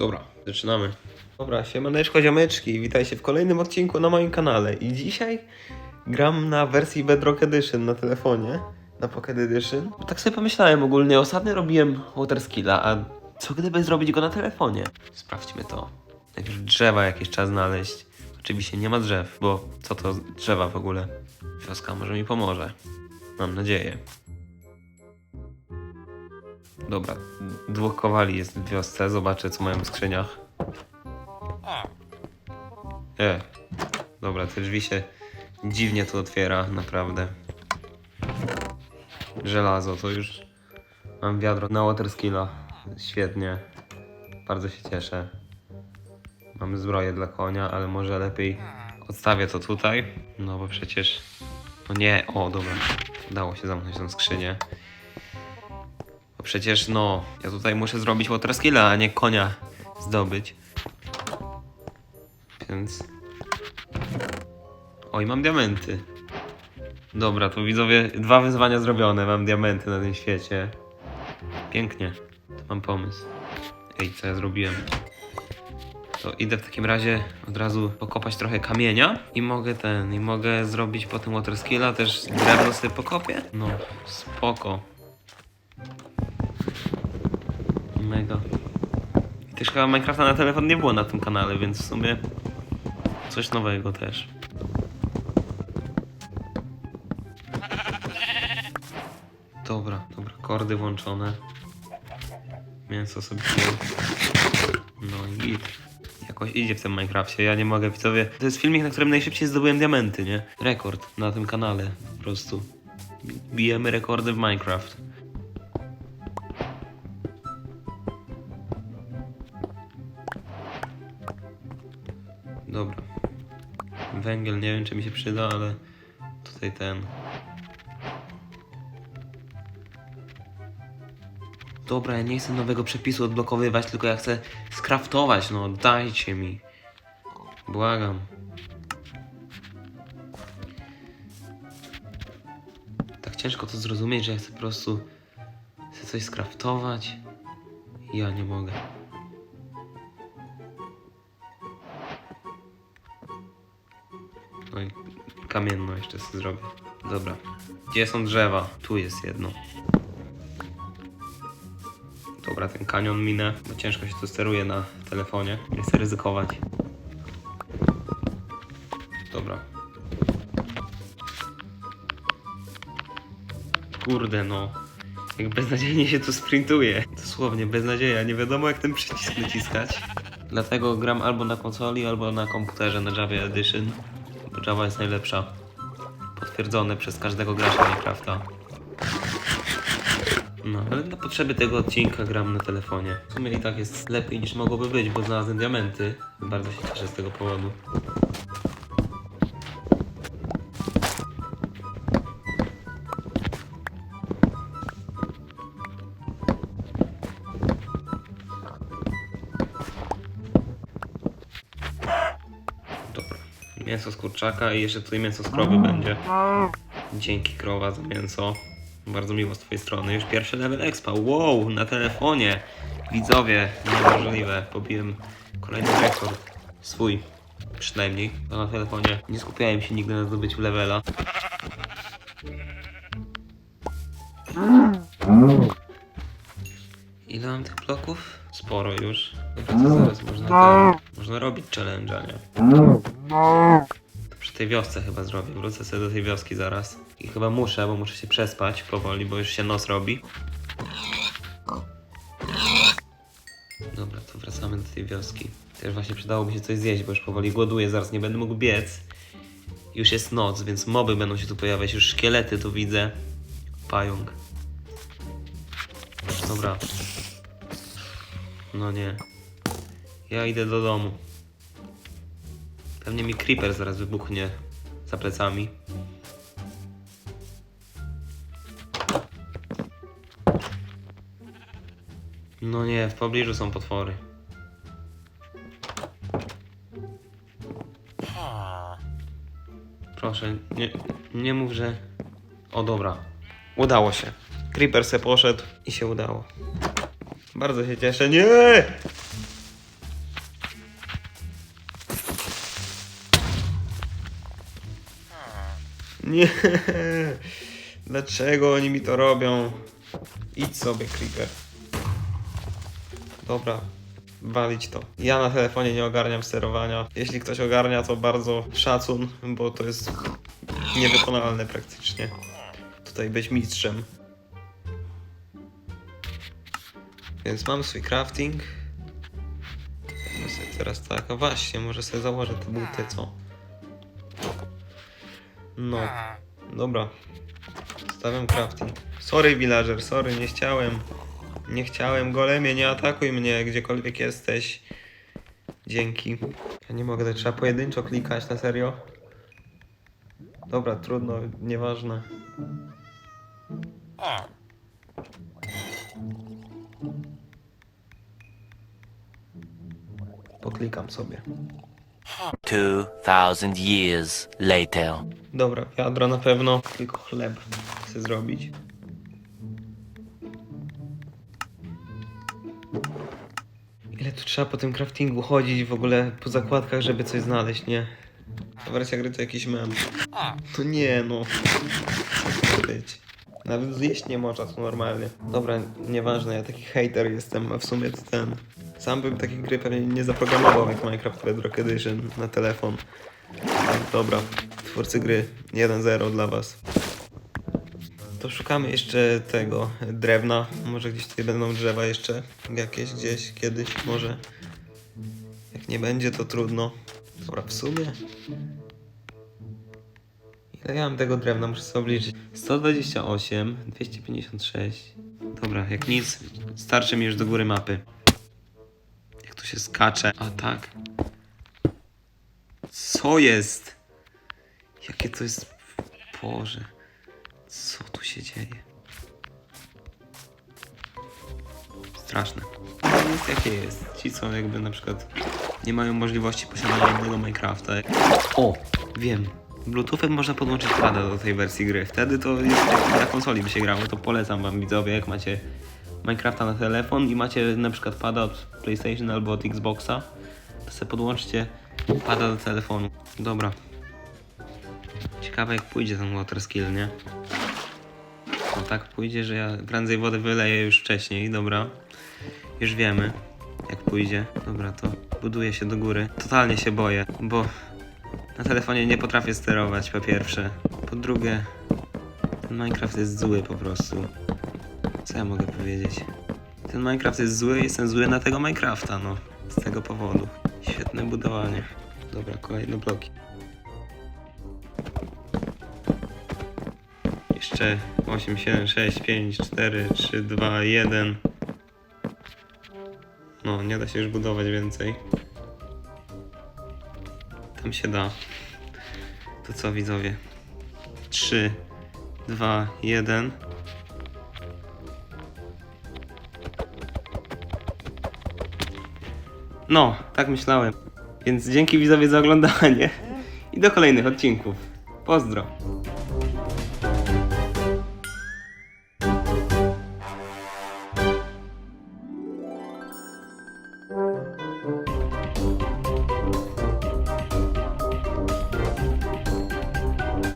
Dobra, zaczynamy. Dobra, siemaneczko ziomeczki, witajcie w kolejnym odcinku na moim kanale i dzisiaj gram na wersji Bedrock Edition na telefonie, na Pocket Edition. Tak sobie pomyślałem ogólnie, ostatnio robiłem Water Skilla, a co gdyby zrobić go na telefonie? Sprawdźmy to. Najpierw drzewa jakieś trzeba znaleźć. Oczywiście nie ma drzew, bo co to drzewa w ogóle? Wioska może mi pomoże. Mam nadzieję. Dobra, dwóch kowali jest w wiosce, zobaczę co mają w skrzyniach. E, dobra, te drzwi się dziwnie tu otwiera, naprawdę. Żelazo, to już mam wiadro na waterskilla. Świetnie, bardzo się cieszę. Mamy zbroję dla konia, ale może lepiej odstawię to tutaj. No bo przecież... No nie, o dobra, udało się zamknąć tą skrzynię. Bo przecież no, ja tutaj muszę zrobić waterskilla, a nie konia zdobyć. Więc... Oj, mam diamenty. Dobra, to widzowie, dwa wyzwania zrobione, mam diamenty na tym świecie. Pięknie, to mam pomysł. Ej, co ja zrobiłem? To idę w takim razie od razu pokopać trochę kamienia i mogę ten, i mogę zrobić potem waterskilla, też drewno sobie pokopię. No, spoko. Mega. I też chyba Minecrafta na telefon nie było na tym kanale, więc w sumie coś nowego też. Dobra, dobra, kordy włączone. Mięso sobie wziął. No i git. Jakoś idzie w tym Minecrafcie, ja nie mogę, widzowie. To jest filmik, na którym najszybciej zdobyłem diamenty, nie? Rekord na tym kanale, po prostu. Bi- Bijemy rekordy w Minecraft. Dobra. Węgiel nie wiem czy mi się przyda, ale tutaj ten. Dobra, ja nie chcę nowego przepisu odblokowywać, tylko ja chcę skraftować, no dajcie mi. Błagam. Tak ciężko to zrozumieć, że ja chcę po prostu chcę coś skraftować. Ja nie mogę. No i kamienno jeszcze sobie zrobię. Dobra. Gdzie są drzewa? Tu jest jedno. Dobra, ten kanion minę, bo ciężko się tu steruje na telefonie. Nie chcę ryzykować. Dobra. Kurde no. Jak beznadziejnie się tu sprintuje. Dosłownie beznadzieja. Nie wiadomo jak ten przycisk naciskać. Dlatego gram albo na konsoli, albo na komputerze na Java Edition. Bo Java jest najlepsza. Potwierdzone przez każdego gracza Minecrafta. No, ale na potrzeby tego odcinka gram na telefonie. W sumie i tak jest lepiej niż mogłoby być, bo znalazłem diamenty. Bardzo się cieszę z tego powodu. Mięso z kurczaka i jeszcze tutaj mięso z krowy będzie. Dzięki krowa za mięso. Bardzo miło z twojej strony. Już pierwszy level expa. Wow, na telefonie. Widzowie, niemożliwe. Pobiłem kolejny rekord. Swój. Przynajmniej. Bo na telefonie nie skupiałem się nigdy na zdobyciu levela. Ile mam tych bloków? Sporo już. Dobra, to zaraz można, ten, można robić challenge'a, nie? Tej wiosce chyba zrobię. Wrócę sobie do tej wioski zaraz. I chyba muszę, bo muszę się przespać powoli, bo już się noc robi. Dobra, to wracamy do tej wioski. Też właśnie przydałoby się coś zjeść, bo już powoli głoduję, zaraz nie będę mógł biec. Już jest noc, więc moby będą się tu pojawiać, już szkielety tu widzę. Pająk. Dobra. No nie. Ja idę do domu. Pewnie mi creeper zaraz wybuchnie za plecami. No nie, w pobliżu są potwory. Proszę, nie, nie mów, że... O dobra, udało się. Creeper se poszedł i się udało. Bardzo się cieszę. Nie! Nie. Dlaczego oni mi to robią? Idź sobie, Creeper. Dobra, walić to. Ja na telefonie nie ogarniam sterowania. Jeśli ktoś ogarnia, to bardzo szacun, bo to jest niewykonalne praktycznie. Tutaj być mistrzem. Więc mam swój crafting. Teraz tak, a właśnie, może sobie założę te buty, co? No, dobra. Stawiam crafting. Sorry, villager, sorry, nie chciałem. Nie chciałem, golemie, nie atakuj mnie, gdziekolwiek jesteś. Dzięki. Ja nie mogę, trzeba pojedynczo klikać, na serio? Dobra, trudno, nieważne. Poklikam sobie. 2,000 years later. Dobra, wiadro na pewno, tylko chleb chcę zrobić. Ile tu trzeba po tym craftingu chodzić w ogóle po zakładkach, żeby coś znaleźć, nie? Wersja gry to jakiś mem. To nie no. Być. Nawet zjeść nie można tu normalnie. Dobra, nieważne, ja taki hater jestem, a w sumie to ten... Sam bym takiej gry pewnie nie zaprogramował jak Minecraft Bedrock Edition na telefon. Dobra, twórcy gry 1-0 dla was. To szukamy jeszcze tego drewna. Może gdzieś tutaj będą drzewa jeszcze. Jakieś gdzieś, kiedyś, może. Jak nie będzie, to trudno. Dobra, w sumie. Ile ja mam tego drewna? Muszę sobie obliczyć. 128, 256. Dobra, jak nic, starczy mi już do góry mapy. Jak tu się skacze. A tak. Co jest? Jakie to jest. Boże. Co tu się dzieje? Straszne. Jest jakie jest. Ci co jakby na przykład nie mają możliwości posiadania innego Minecrafta. O! Wiem. Bluetoothem można podłączyć pada do tej wersji gry. Wtedy to jest na konsoli by się grało. To polecam wam widzowie, jak macie Minecrafta na telefon i macie na przykład pada od PlayStation albo od Xboxa, to sobie podłączcie pada do telefonu. Dobra. Ciekawe jak pójdzie ten water skill, nie? No tak pójdzie, że ja prędzej wodę wyleję już wcześniej, dobra. Już wiemy, jak pójdzie. Dobra, to buduję się do góry. Totalnie się boję, bo na telefonie nie potrafię sterować, po pierwsze. Po drugie, ten Minecraft jest zły po prostu. Co ja mogę powiedzieć? Ten Minecraft jest zły, jestem zły na tego Minecrafta, no. Z tego powodu. Świetne budowanie. Dobra, kolejne bloki. Jeszcze 8, 7, 6, 5, 4, 3, 2, 1. No, nie da się już budować więcej. Tam się da. To co widzowie? 3, 2, 1. No, tak myślałem. Więc dzięki widzowie za oglądanie i do kolejnych odcinków. Pozdro.